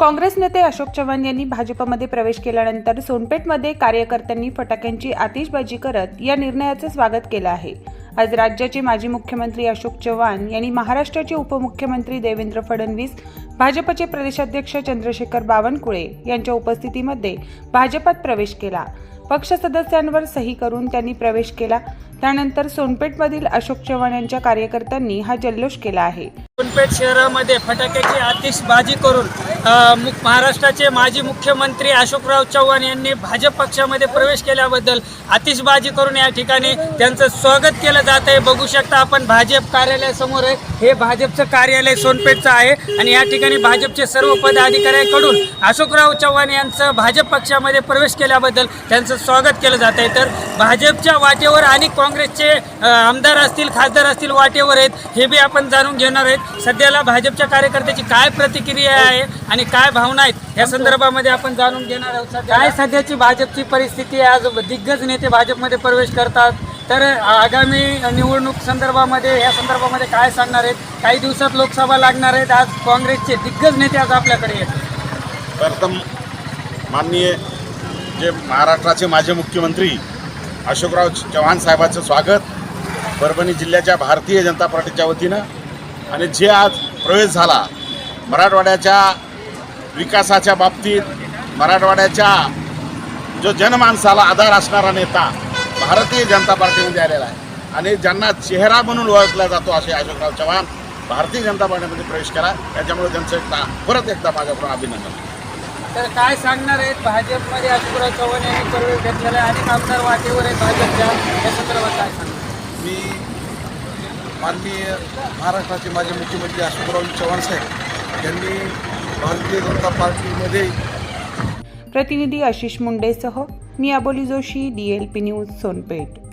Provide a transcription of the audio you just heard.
काँग्रेस नेते अशोक चव्हाण यांनी भाजपमध्ये प्रवेश केल्यानंतर सोनपेठमध्ये कार्यकर्त्यांनी फटाक्यांची आतिषबाजी करत या निर्णयाचं स्वागत केलं आहे. आज राज्याचे माजी मुख्यमंत्री अशोक चव्हाण यांनी महाराष्ट्राचे उपमुख्यमंत्री देवेंद्र फडणवीस भाजपचे प्रदेशाध्यक्ष चंद्रशेखर बावनकुळे यांच्या उपस्थितीमध्ये भाजपात प्रवेश केला. पक्ष सदस्यांवर सही करून त्यांनी प्रवेश केला. त्यानंतर सोनपेठमधील अशोक चव्हाण यांच्या कार्यकर्त्यांनी हा जल्लोष केला आहे. सोनपेठ शहरामध्ये फटाक्याची आतिषबाजी करून महाराष्ट्राचे माजी मुख्यमंत्री अशोकराव चव्हाण यांनी भाजप पक्षामध्ये प्रवेश केल्याबद्दल आतिषबाजी करून या ठिकाणी त्यांचं स्वागत केलं जात आहे. बघू शकता आपण भाजप कार्यालयासमोर आहे. हे भाजपचं कार्यालय सोनपेठचं आहे आणि या ठिकाणी भाजपचे सर्व पदाधिकाऱ्यांकडून अशोकराव चव्हाण यांचं भाजप पक्षामध्ये प्रवेश केल्याबद्दल त्यांचं स्वागत केलं जात आहे. तर भाजपच्या वाटेवर आणि काँग्रेसचे आमदार असतील खासदार असतील वाटेवर आहेत हे बी आपण जाणून घेणार आहेत. सध्याला भाजपच्या कार्यकर्त्याची काय प्रतिक्रिया आहे आणि काय भावना आहेत? या संदर्भामध्ये आपण जाणून घेणार आहोत सध्या. काय सध्याची भाजपची परिस्थिती आहे? आज दिग्गज नेते भाजपमध्ये प्रवेश करतात. तर आगामी निवडणूक संदर्भामध्ये या संदर्भामध्ये काय सांगणार आहेत? काही दिवसात लोकसभा लागणार आहेत. आज काँग्रेसचे दिग्गज नेते आज आपल्याकडे येतात प्रथम माननीय जे महाराष्ट्राचे माजी मुख्यमंत्री अशोकराव चव्हाण साहेबांचं स्वागत. परभणी जिल्ह्याच्या भारतीय जनता पार्टीच्या वतीनं. आणि जे आज प्रवेश झाला मराठवाड्याच्या विकासाच्या बाबतीत मराठवाड्याच्या जो जनमानसाला आधार असणारा नेता भारतीय जनता पार्टीमध्ये आलेला आहे. आणि ज्यांना चेहरा म्हणून ओळखला जातो असे अशोकराव चव्हाण भारतीय जनता पार्टीमध्ये प्रवेश केला. त्याच्यामुळे त्यांचं एकदा परत एकदा माझ्याकडून अभिनंदन. तर काय सांगणार आहेत? भाजपमध्ये अशोकराव चव्हाण यांनी प्रवेश घेतलेला आहे अनेक आमदार वाटेवर आहेत भाजपच्या. या संदर्भात काय सांगणार? मी माननीय महाराष्ट्राचे माजी मुख्यमंत्री अशोकराव चव्हाण साहेब यांनी भारतीय जनता पार्टीमध्ये प्रतिनिधी आशिष मुंडेसह मी Aboli Joshi D L P news Sonpeth.